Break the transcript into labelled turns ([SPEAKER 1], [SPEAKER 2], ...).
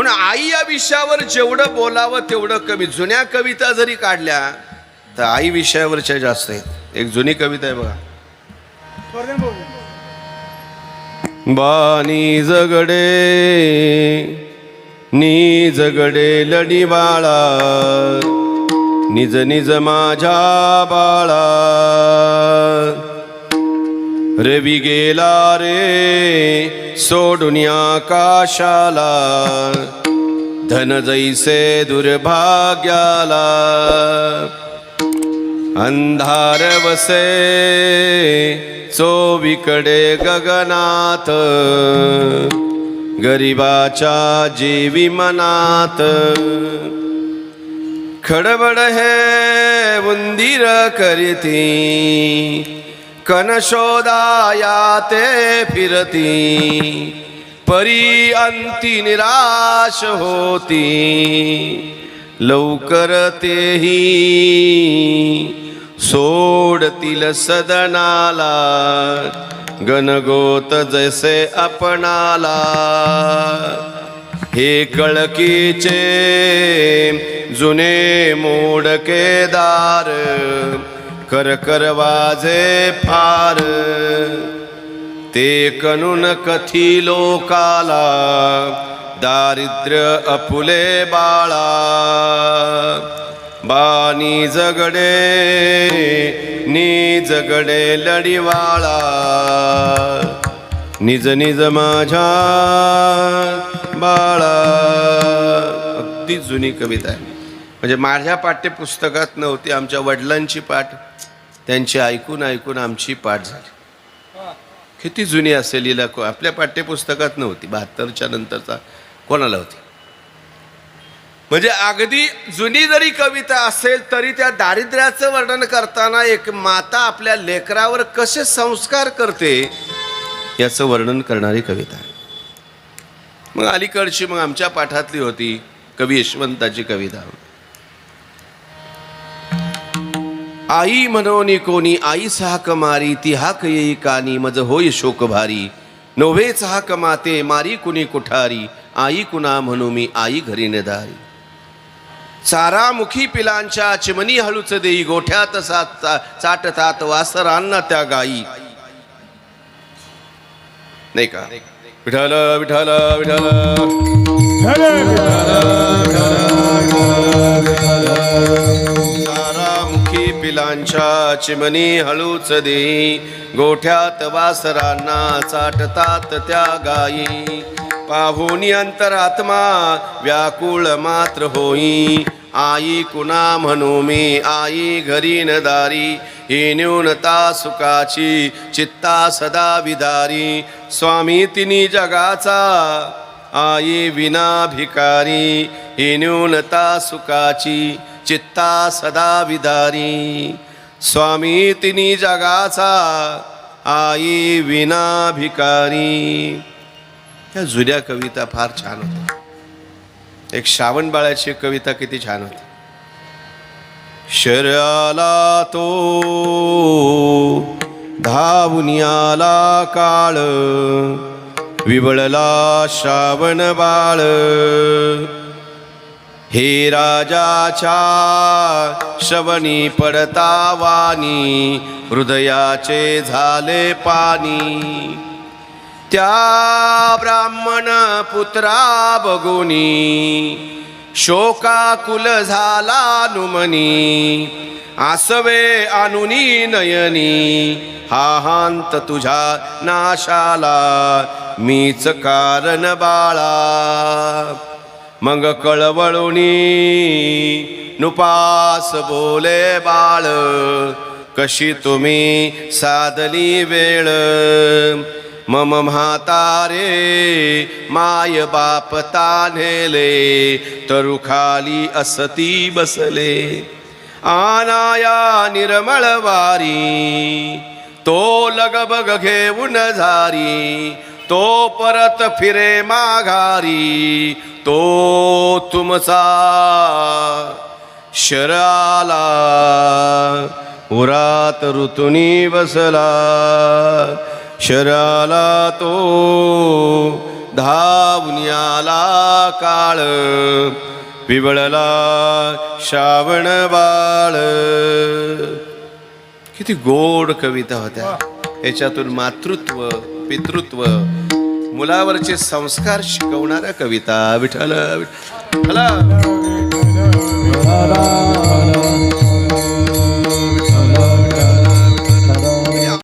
[SPEAKER 1] म्हणून आई या विषयावर जेवढं बोलावं तेवढं कमी. जुन्या कविता जरी काढल्या तर आई विषयावरच्या जास्त आहेत. एक जुनी कविता आहे बघा. बानी जगडे नी जगडे लडी बाळा निज निज माझ्या बाळा. रवी गेला रे सोडून आकाशाला. धन जैसे दुर्भाग्याला. अंधार वसे चोवीकडे गगनात. गरिबाच्या जीवी मनात. खडबड हे उंदीर करीती. कनशोदाया ते फिरती. परी अंती निराश होती. लवकर तेही सोडतील सदनाला. गणगोत जैसे आपणाला. हे कळकीचे जुने मोडकेदार. कर कर वाजे फार. ते कनुन कथी लोकाला दारिद्र्य अपुले बाळा. बानी जगडे नी जगडे लढीवाळा. निज निज माझ्या बाळा. अगदी जुनी कविता आहे. म्हणजे माझ्या पाठ्यपुस्तकात नव्हती आमच्या वडिलांची पाठ. त्यांची ऐकून ऐकून आमची पाठ झाली. किती जुनी असेल हिला को- आपल्या पाठ्यपुस्तकात नव्हती बहात्तरच्या नंतरचा कोणाला होती? म्हणजे अगदी जुनी जरी कविता असेल तरी त्या दारिद्र्याचं वर्णन करताना एक माता आपल्या लेकरावर कसे संस्कार करते याचं वर्णन करणारी कविता आहे. मग अलीकडची मग आमच्या पाठातली होती कवी यशवंताची कविता. आई म्हणोनी कोणी आई हाक मारी ती हाक येई कानी मज होय शोक भारी. नोव्हेच हाक माते मारी कुणी कुठारी आई कुणा म्हणू मी आई घरी नदारी. चारा मुखी पिलांच्या चिमणी हळूच देई गोठ्यात सात चाटतात वासरांना त्या गाई. नाही का? विठाल विठाल विठाल मुखी पिलांच्या चिमणी हळूच दे. गोठ्यात वासरांना चाटतात त्या गायी. पाहुनी अंतरात्मा व्याकुळ मात्र होई. आई कुणा म्हणू मी? आई घरी न दारी. ही न्यूनता सुखाची चित्ता सदा विदारी. स्वामी तिनी जगाचा आई विना भिकारी ही न्यूनता सुखाची चित्ता सदा विदारी. स्वामी तिनी जगाचा आई विना भिकारी जुन्या कविता फार छान होत्या. एक श्रावण बाळाची कविता किती छान होती. शर्याला तो धावून आला काळ विवळला श्रावण बाळ. हे राजाच्या श्रवणी पडता वाणी हृदयाचे झाले पाणी. त्या ब्राह्मण पुत्रा बगुनी शोकाकुल झाला नुमनी. आसवे अनुनी नयनी हा हांत तुझ्या नाशाला मीच कारण बाळा. मग कळवळुनी नुपास बोले बाळ कशी तुम्ही साधली वेळ? मम म्हातारे माय बाप तानेले तरुखाली असती बसले. आनाया निर्मळ वारी तो लगबग घेऊन झारी तो परत फिरे माघारी तो तुमचा शराला. उरात ऋतुनी बसला शराला तो धावुनियाला काळ विवळला श्रावण बाळ. किती गोड कविता होत्या. याच्यातून मातृत्व पितृत्व. मुलावरचे संस्कार शिकवणाऱ्या कविता विठ्ठल विठ्ठल.